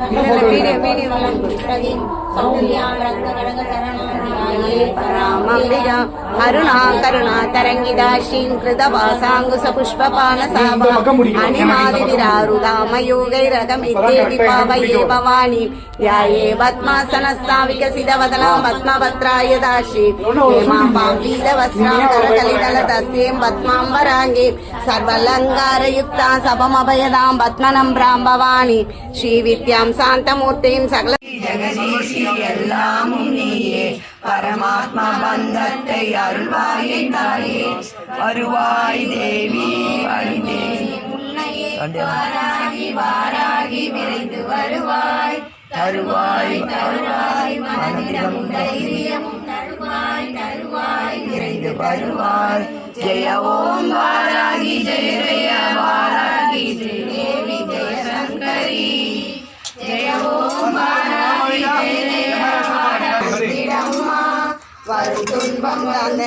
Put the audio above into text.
video video ராமம்பிகா அருணா கருணா தரங்கிதாஷீம் கிருதவாசாங்குச புஷ்பபானசாபம் அணிமாதிராருதாமயோகைரகமித்தேவி பாவயே பவானி யாயே பத்மாசனஸ்தா விகசிதவதனாம் பத்மபத்ராய தாஷி ஹேமாபாம் பீதவஸ்ராம் கரகலிதலதஸ்யேம் பத்மாம்பராங்கே சர்வலங்காரயுக்தா சபமபயதாம் பத்மனம்பிராம் பவானி ஸ்ரீவித்யாம் சாந்தமூர்த்தியும் சகல ஜெகதீஷி எல்லாமும் நீயே பரமாத்மா பந்தத்தை அருள்வாயே தாயே வருவாய் தேவி தேவி வாராகி வாராகி விரைந்து வருவாய் தருவாய் தருவாய் மனதிலும் தைரியமும் தருவாய் தருவாய் விரைந்து வருவாய் ஜெய ஓம் வாராகி ஜெய ஜெய வரும் துன்பம் அந்த